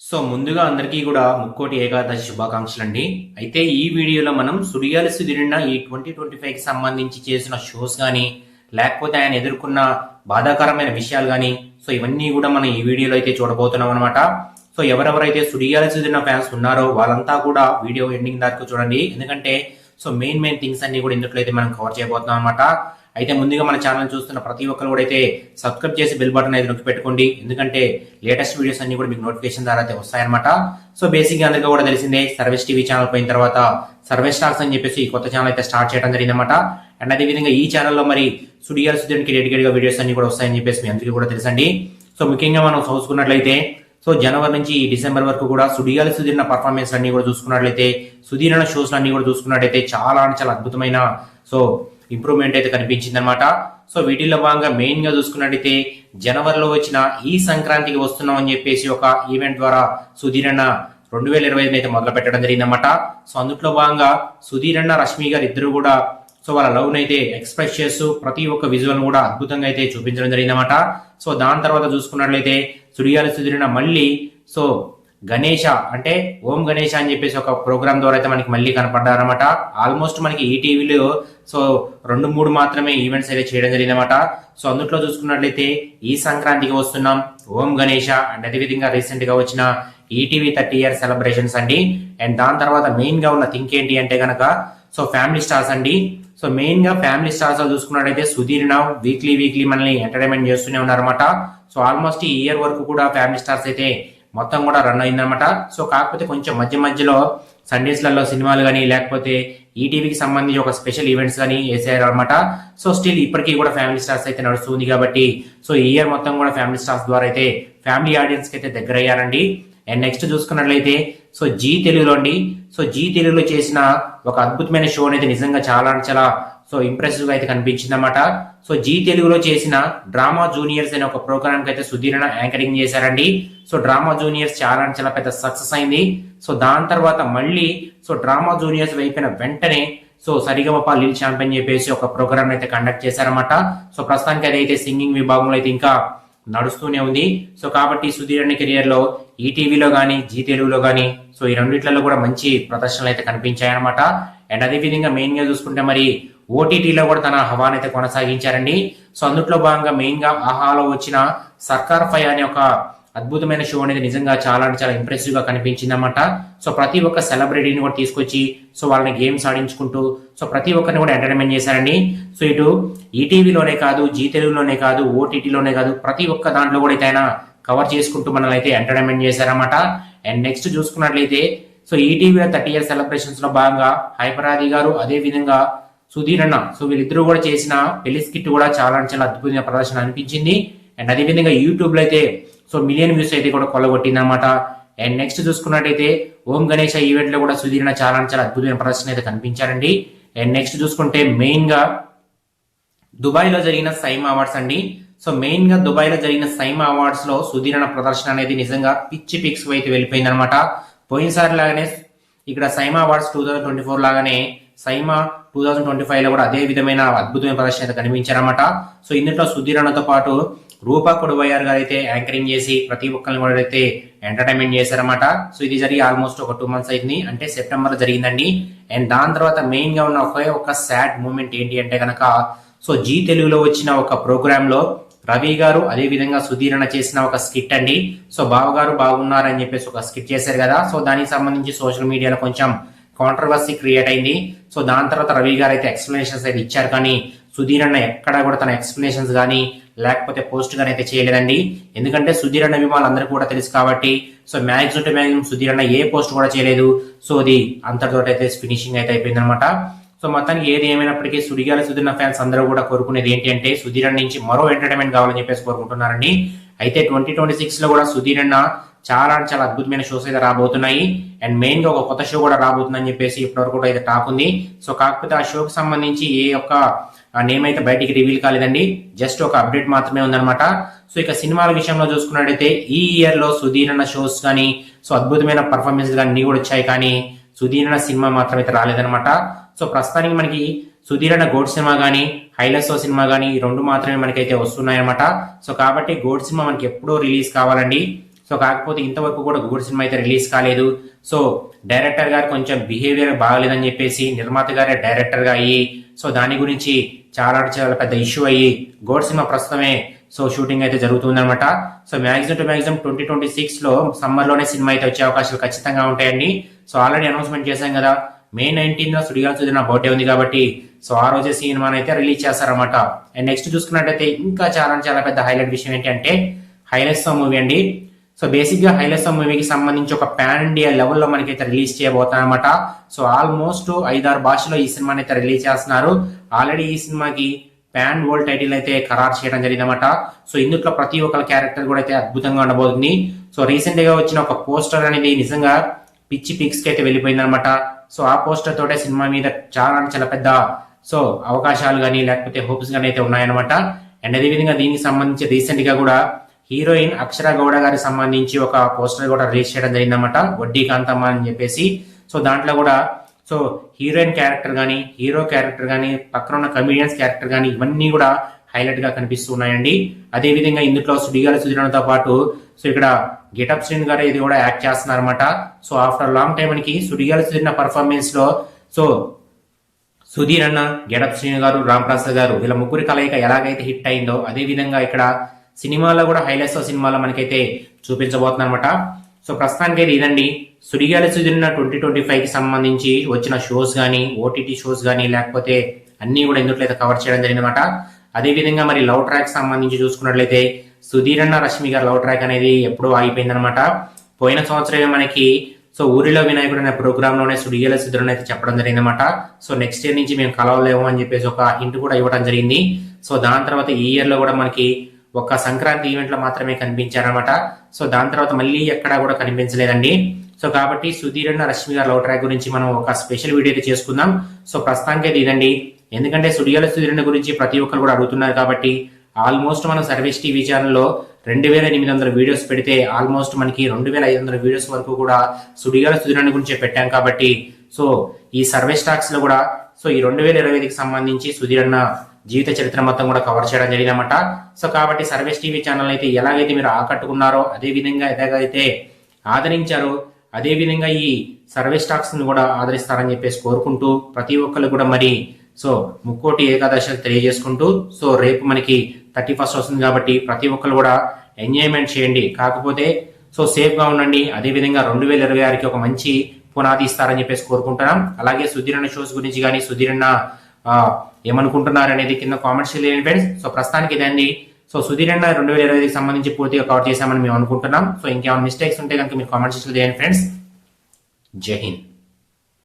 So ముందుగా అందరికీ కూడా ముక్కోటి ఏకాదశి శుభాకాంక్షలు అండి అయితే ఈ వీడియోలో మనం సుడియాలి సుదిరిన ఈ ట్వంటీ ట్వంటీ ఫైవ్కి సంబంధించి చేసిన షోస్ కానీ లేకపోతే ఆయన ఎదుర్కొన్న బాధాకరమైన విషయాలు కానీ సో ఇవన్నీ కూడా మనం ఈ వీడియోలో అయితే చూడబోతున్నాం అనమాట సో ఎవరెవరైతే సుడియాలి సుదిరిన ఫ్యాన్స్ ఉన్నారో వాళ్ళంతా కూడా వీడియో ఎండింగ్ దాకా చూడండి. ఎందుకంటే సో మెయిన్ మెయిన్ థింగ్స్ అన్ని కూడా ఇందులో అయితే మనం కవర్ చేయబోతున్నాం అనమాట అయితే ముందుగా మన ఛానల్ చూస్తున్న ప్రతి ఒక్కరు కూడా అయితే సబ్స్క్రైబ్ చేసి బెల్ బటన్ అయితే నొక్కి పెట్టుకోండి. ఎందుకంటే లేటెస్ట్ వీడియోస్ అన్ని కూడా మీకు నోటిఫికేషన్ ద్వారా అయితే వస్తాయన్నమాట. సో బేసిక్గా అందరికీ కూడా తెలిసిందే సర్వీస్ టీవీ ఛానల్ పోయిన తర్వాత సర్వీస్ స్టాక్స్ అని చెప్పేసి ఈ కొత్త ఛానల్ అయితే స్టార్ట్ చేయడం జరిగిందన్నమాట. అండ్ అదే విధంగా ఈ ఛానల్లో మరి సుడియాల్ సుధీర్కి డెడికేట్గా వీడియోస్ అన్ని కూడా వస్తాయని చెప్పేసి మీ అందరికీ కూడా తెలుసండి. సో ముఖ్యంగా మనం చూసుకున్నట్లయితే సో జనవరి నుంచి డిసెంబర్ వరకు కూడా సుడియాలి సుధీర్ణ పర్ఫార్మెన్స్ అన్ని కూడా చూసుకున్నట్లయితే సుధీరణ షోస్ అన్ని కూడా చూసుకున్నట్లయితే చాలా అంటే చాలా అద్భుతమైన సో ఇంప్రూవ్మెంట్ అయితే కనిపించింది అనమాట సో వీటిల్లో భాగంగా మెయిన్గా చూసుకున్నట్టయితే జనవరిలో వచ్చిన ఈ సంక్రాంతికి వస్తున్నాం అని చెప్పేసి ఒక ఈవెంట్ ద్వారా సుధీరణ రెండు వేల ఇరవై ఐదు అయితే మొదలు పెట్టడం జరిగిందన్నమాట. సో అందుట్లో భాగంగా సుధీరణ రష్మి గారు ఇద్దరు కూడా సో వాళ్ళ లవ్ అయితే ఎక్స్ప్రెస్ చేస్తూ ప్రతి ఒక్క విజువల్ కూడా అద్భుతంగా అయితే చూపించడం జరిగిందన్నమాట. సో దాని తర్వాత చూసుకున్నట్లయితే సుడియాలి సుధీరణ మళ్ళీ సో గణేష అంటే ఓం గణేష అని చెప్పేసి ఒక ప్రోగ్రామ్ ద్వారా అయితే మనకి మళ్ళీ కనపడ్డారనమాట ఆల్మోస్ట్ మనకి ఈ టీవీలో సో రెండు మూడు మాత్రమే ఈవెంట్స్ అయితే చేయడం జరిగిందనమాట సో అందుట్లో చూసుకున్నట్లయితే ఈ సంక్రాంతికి వస్తున్నాం. ఓం గణేష అండ్ అదేవిధంగా రీసెంట్గా వచ్చిన ఈటీవీ థర్టీ ఇయర్ సెలబ్రేషన్స్ అండి. అండ్ దాని తర్వాత మెయిన్గా ఉన్న థింక్ ఏంటి అంటే కనుక సో ఫ్యామిలీ స్టార్స్ అండి. సో మెయిన్గా ఫ్యామిలీ స్టార్స్ చూసుకున్నట్లయితే చూసుకున్నట్టయితే సుధీర్ నవ్ వీక్లీ వీక్లీ మనల్ని ఎంటర్టైన్మెంట్ చేస్తూనే ఉన్నారన్నమాట. సో ఆల్మోస్ట్ ఈ ఇయర్ వరకు కూడా ఫ్యామిలీ స్టార్స్ అయితే మొత్తం కూడా రన్ అయిందనమాట సో కాకపోతే కొంచెం మధ్య మధ్యలో సండేస్లలో సినిమాలు కానీ లేకపోతే ఈటీవీకి సంబంధించి ఒక స్పెషల్ ఈవెంట్స్ కానీ వేసారు అనమాట సో స్టిల్ ఇప్పటికీ కూడా ఫ్యామిలీ స్టార్స్ అయితే నడుస్తుంది కాబట్టి సో ఈ ఇయర్ మొత్తం కూడా ఫ్యామిలీ స్టార్స్ ద్వారా అయితే ఫ్యామిలీ ఆడియన్స్కి అయితే దగ్గర అయ్యారండి అండ్ నెక్స్ట్ చూసుకున్నట్లయితే సో జీ తెలుగులో అండి. సో జీ తెలుగులో చేసిన ఒక అద్భుతమైన షో అనేది నిజంగా చాలా అంటే చాలా సో ఇంప్రెసివ్ అయితే కనిపించింది అనమాట సో జీ తెలుగులో చేసిన డ్రామా జూనియర్స్ అనే ఒక ప్రోగ్రామ్కి అయితే సుధీరణ యాంకరింగ్ చేశారండి. సో డ్రామా జూనియర్స్ చాలా చాలా పెద్ద సక్సెస్ అయింది. సో దాని తర్వాత మళ్ళీ సో డ్రామా జూనియర్స్ వైపున వెంటనే సో సరిగమప లిల్ ఛాంపియన్ చెప్పేసి ఒక ప్రోగ్రామ్ అయితే కండక్ట్ చేశారన్నమాట. సో ప్రస్తుతానికి అదైతే సింగింగ్ విభాగంలో అయితే ఇంకా నడుస్తూనే ఉంది. సో కాబట్టి సుధీర్ కెరియర్లో కానీ జీ తెలుగులో కానీ సో ఈ రెండిట్లలో కూడా మంచి ప్రదర్శనలు అయితే కనిపించాయన్నమాట. అండ్ అదే విధంగా మెయిన్గా చూసుకుంటే మరి ఓటీటీలో కూడా తన హవానైతే కొనసాగించారండి. సో అందుట్లో భాగంగా మెయిన్గా ఆహాలో వచ్చిన సర్కార్ ఫై అనే ఒక అద్భుతమైన షో అనేది నిజంగా చాలా అంటే చాలా ఇంప్రెసివ్గా కనిపించింది అనమాట సో ప్రతి ఒక్క సెలబ్రిటీని కూడా తీసుకొచ్చి సో వాళ్ళని గేమ్స్ ఆడించుకుంటూ సో ప్రతి ఒక్కరిని కూడా ఎంటర్టైన్మెంట్ చేశారండి. సో ఇటు ఈటీవీలోనే కాదు జీ తెలుగులోనే కాదు ఓటీటీలోనే కాదు ప్రతి ఒక్క దాంట్లో కూడా అయితే ఆయన కవర్ చేసుకుంటూ మనల్ని అయితే ఎంటర్టైన్మెంట్ చేశారన్నమాట. అండ్ నెక్స్ట్ చూసుకున్నట్లయితే సో ఈటీవీ థర్టీ ఇయర్ సెలబ్రేషన్స్లో భాగంగా హైపరాది గారు అదే విధంగా సుధీర్ అన్న సో వీళ్ళిద్దరూ కూడా చేసిన పెళ్ళి స్కిట్ కూడా చాలా చాలా అద్భుతమైన ప్రదర్శన అనిపించింది. అండ్ అదే విధంగా యూట్యూబ్లో అయితే సో మిలియన్ వ్యూస్ అయితే కూడా కొల్లగొట్టింది అనమాట అండ్ నెక్స్ట్ చూసుకున్నట్టయితే ఓం గణేష్ ఈవెంట్లో కూడా సుధీర్ అన్న చాలా చాలా అద్భుతమైన ప్రదర్శన అయితే కనిపించారండి. అండ్ నెక్స్ట్ చూసుకుంటే మెయిన్గా దుబాయ్లో జరిగిన సైమ్ అవార్డ్స్ అండి. సో మెయిన్గా దుబాయ్లో జరిగిన సైమ్ అవార్డ్స్లో అన్న ప్రదర్శన అనేది నిజంగా పిచ్చి పిక్స్ అయితే వెళ్ళిపోయింది అనమాట పోయినసారి లాగానే ఇక్కడ SIIMA awards two thousand twenty four లాగానే సైమా టూ థౌసండ్ ట్వంటీ ఫైవ్లో కూడా అదే విధమైన అద్భుతమైన ప్రదర్శన అయితే కనిపించారన్నమాట. సో ఇందులో సుధీరణతో పాటు రూపా కొడువయ్యారు గారు అయితే యాంకరింగ్ చేసి ప్రతి ఒక్కరిని కూడా అయితే ఎంటర్టైన్మెంట్ చేశారన్నమాట. సో ఇది జరిగి ఆల్మోస్ట్ ఒక టూ మంత్స్ అయింది. అంటే సెప్టెంబర్ జరిగిందండి. అండ్ దాని తర్వాత మెయిన్గా ఉన్న ఒకే ఒక సాడ్ మూమెంట్ ఏంటి అంటే కనుక సో జీ తెలుగులో వచ్చిన ఒక ప్రోగ్రామ్లో రవి గారు అదే విధంగా సుధీరణ చేసిన ఒక స్కిట్ అండి. సో బావగారు బాగున్నారని చెప్పేసి ఒక స్కిట్ చేశారు కదా. సో దానికి సంబంధించి సోషల్ మీడియాలో కొంచెం కాంట్రవర్సీ క్రియేట్ అయింది. సో దాని తర్వాత రవి గారు అయితే ఎక్స్ప్లెనేషన్స్ అయితే ఇచ్చారు. కానీ సుధీర్ అన్న ఎక్కడా కూడా తన ఎక్స్ప్లెనేషన్స్ కానీ లేకపోతే పోస్ట్ కానీ అయితే చేయలేదండి. ఎందుకంటే సుధీర్ అన్న అభిమానులు అందరికీ కూడా తెలుసు కాబట్టి so maximum to maximum Sudheer అన్న ఏ పోస్ట్ కూడా చేయలేదు. సో అది అంతటితోటి అయితే ఫినిషింగ్ అయితే అయిపోయింది అనమాట సో మొత్తానికి ఏది ఏమైనప్పటికీ సుడిగాలి సుధీర్ ఫ్యాన్స్ అందరూ కూడా కోరుకునేది ఏంటి అంటే సుధీర్ అన్న నుంచి మరో ఎంటర్టైన్మెంట్ కావాలని చెప్పేసి కోరుకుంటున్నారండి. అయితే ట్వంటీ ట్వంటీ సిక్స్లో కూడా సుధీర్ అన్న చాలా చాలా అద్భుతమైన షోస్ అయితే రాబోతున్నాయి. అండ్ మెయిన్గా ఒక కొత్త షో కూడా రాబోతుందని చెప్పేసి ఇప్పటివరకు కూడా అయితే టాక్ ఉంది. సో కాకపోతే ఆ షోకి సంబంధించి ఏ యొక్క నేమ్ అయితే బయటికి రివీల్ కాలేదండి. జస్ట్ ఒక అప్డేట్ మాత్రమే ఉందన్నమాట. సో ఇక సినిమాల విషయంలో చూసుకున్నట్టయితే ఈ ఇయర్లో సుధీర్ అన్న షోస్ కానీ సో అద్భుతమైన పర్ఫార్మెన్స్ కానీ కూడా వచ్చాయి. కానీ సుధీర్ అన్న సినిమా మాత్రం అయితే రాలేదన్నమాట. సో ప్రస్తుతానికి మనకి సుధీర్ అన్న గోడ్ సినిమా కానీ హైలెస్ సినిమా కానీ ఈ రెండు మాత్రమే మనకైతే వస్తున్నాయి అనమాట సో కాబట్టి గోడ్ సినిమా మనకి ఎప్పుడూ రిలీజ్ కావాలండి. సో కాకపోతే ఇంతవరకు కూడా గూగుల్ సినిమా అయితే రిలీజ్ కాలేదు. సో డైరెక్టర్ గారు కొంచెం బిహేవియర్ బాగలేదని చెప్పేసి నిర్మాత గారే డైరెక్టర్గా అయ్యి సో దాని గురించి చాలా చాలా పెద్ద ఇష్యూ అయ్యి గోడ్ సినిమా ప్రస్తుతమే సో షూటింగ్ అయితే జరుగుతుందనమాట so maximum to maximum twenty twenty సిక్స్లో సమ్మర్లోనే సినిమా అయితే వచ్చే అవకాశాలు ఖచ్చితంగా ఉంటాయండి. సో ఆల్రెడీ అనౌన్స్మెంట్ చేశాం కదా మే నైన్టీన్ సుడిగాల్ సుధీర్ నా బర్త్డే ఉంది కాబట్టి సో ఆ రోజే సినిమాని అయితే రిలీజ్ చేస్తారన్నమాట అండ్ నెక్స్ట్ చూసుకున్నట్టయితే ఇంకా చాలా చాలా పెద్ద హైలైట్ విషయం ఏంటంటే హైలైట్స్ మూవీ అండి. సో బేసిక్గా హైలైట్స్ మూవీకి సంబంధించి ఒక పాన్ ఇండియా లెవెల్లో మనకైతే రిలీజ్ చేయబోతారన్నమాట సో ఆల్మోస్ట్ ఐదారు భాషలో ఈ సినిమాని అయితే రిలీజ్ చేస్తున్నారు. ఆల్రెడీ ఈ సినిమాకి పాన్ వరల్డ్ టైటిల్ అయితే ఖరారు చేయడం జరిగిందన్నమాట. సో ఇందులో ప్రతి ఒక్కరి క్యారెక్టర్ కూడా అయితే అద్భుతంగా ఉండబోతుంది. సో రీసెంట్గా వచ్చిన ఒక పోస్టర్ అనేది నిజంగా పిచ్చి పిక్స్కి అయితే వెళ్ళిపోయిందనమాట సో ఆ పోస్టర్ తోటే సినిమా మీద చాలా చాలా పెద్ద సో అవకాశాలు కానీ లేకపోతే హోప్స్ కానీ అయితే ఉన్నాయన్నమాట. అండ్ అదేవిధంగా దీనికి సంబంధించి రీసెంట్గా కూడా హీరోయిన్ అక్షర గౌడ గారికి సంబంధించి ఒక పోస్టర్ కూడా రిలీజ్ చేయడం జరిగిందన్నమాట. వడ్డీ కాంతమ్మ అని చెప్పేసి. సో దాంట్లో కూడా సో హీరోయిన్ క్యారెక్టర్ కానీ హీరో క్యారెక్టర్ కానీ పక్కన ఉన్న కమీడియన్స్ క్యారెక్టర్ కానీ ఇవన్నీ కూడా హైలైట్గా అదేవిధంగా ఇందులో సుడిగాలి సుధీరణతో పాటు సో ఇక్కడ గెటప్ శ్రీన్ గారు ఇది కూడా యాక్ట్ చేస్తున్నారు అనమాట సో ఆఫ్టర్ లాంగ్ టైం మనకి సుడిగాలి సుజన పర్ఫార్మెన్స్లో సో సుధీర్ అన్న గెడప్ శ్రీను గారు రామ్ ప్రసాద్ గారు వీళ్ళ ముగ్గురి కలయిక ఎలాగైతే హిట్ అయిందో అదేవిధంగా ఇక్కడ సినిమాలో కూడా హైలైట్స్ సినిమాలో మనకైతే చూపించబోతున్నారు అనమాట సో ప్రస్తుతానికి అయితే ఇదండి. సుడిగాలి సుధీరిన ట్వంటీ ట్వంటీ ఫైవ్కి సంబంధించి వచ్చిన షోస్ కానీ ఓటీటీ షోస్ కానీ లేకపోతే అన్నీ కూడా ఇందులో కవర్ చేయడం జరిగిందనమాట అదే విధంగా మరి లవ్ ట్రాక్ సంబంధించి చూసుకున్నట్లయితే సుధీర్ అన్న రష్మి గారు లవ్ ట్రాక్ అనేది ఎప్పుడూ ఆగిపోయిందనమాట పోయిన సంవత్సరమే మనకి సో ఊరిలో వినాయకుడు అనే ప్రోగ్రాంలోనే సుడిగల సుధీరన్ అయితే చెప్పడం జరిగిందనమాట సో నెక్స్ట్ ఇయర్ నుంచి మేము కలవలేము అని చెప్పేసి ఒక హింట్ కూడా ఇవ్వడం జరిగింది. సో దాని తర్వాత ఈ ఇయర్లో కూడా మనకి ఒక సంక్రాంతి ఈవెంట్లో మాత్రమే కనిపించారనమాట సో దాని తర్వాత మళ్ళీ ఎక్కడా కూడా కనిపించలేదండి. సో కాబట్టి సుధీర్ అన్న రష్మి గారి లవ్ ట్రాక్ గురించి మనం ఒక స్పెషల్ వీడియో అయితే చేసుకుందాం. సో ప్రస్తుతానికి అయితే ఇదండి. ఎందుకంటే సుడియాల సుధీరణ గురించి ప్రతి ఒక్కరు కూడా అడుగుతున్నారు కాబట్టి ఆల్మోస్ట్ మనం సర్వీస్ టీవీ ఛానల్లో రెండు వేల ఎనిమిది వందల వీడియోస్ పెడితే ఆల్మోస్ట్ మనకి రెండు వేల ఐదు వందల వీడియోస్ వరకు కూడా సుడిగాల సుధీరణ గురించి పెట్టాం కాబట్టి సో ఈ సర్వే స్టాక్స్లో కూడా సో ఈ రెండు వేల ఇరవై ఐదుకి సంబంధించి సుధీరన్న జీవిత చరిత్ర మొత్తం కూడా కవర్ చేయడం జరిగిందన్నమాట. సో కాబట్టి సర్వీస్ టీవీ ఛానల్ అయితే ఎలాగైతే మీరు ఆకట్టుకున్నారో అదే విధంగా ఎలాగైతే ఆదరించారో అదేవిధంగా ఈ సర్వే స్టాక్స్ని కూడా ఆదరిస్తారని చెప్పేసి కోరుకుంటూ ప్రతి ఒక్కరు కూడా మరి సో ముక్కోటి ఏకాదశి తెలియజేసుకుంటూ సో రేపు మనకి థర్టీ ఫస్ట్ వస్తుంది కాబట్టి ప్రతి ఒక్కరు కూడా ఎంజాయ్మెంట్ చేయండి. కాకపోతే సో సేఫ్గా ఉండండి. అదే విధంగా రెండు వేల ఇరవై ఆరుకి ఒక మంచి పునాది ఇస్తారని చెప్పేసి కోరుకుంటున్నాం. అలాగే సుధీరణ షోస్ గురించి కానీ సుధీరణ ఏమనుకుంటున్నారు అనేది కింద కామెంట్స్ చేయండి ఫ్రెండ్స్ సో ప్రస్తుతానికి ఇదండి. సో సుధీర్ అన్న రెండు వేల ఇరవైకి సంబంధించి పూర్తిగా కవర్ చేశామని మేము అనుకుంటున్నాం. సో ఇంకేమైనా మిస్టేక్స్ ఉంటే కనుక మీరు కామెంట్స్ చేయండి ఫ్రెండ్స్ జై హింద్.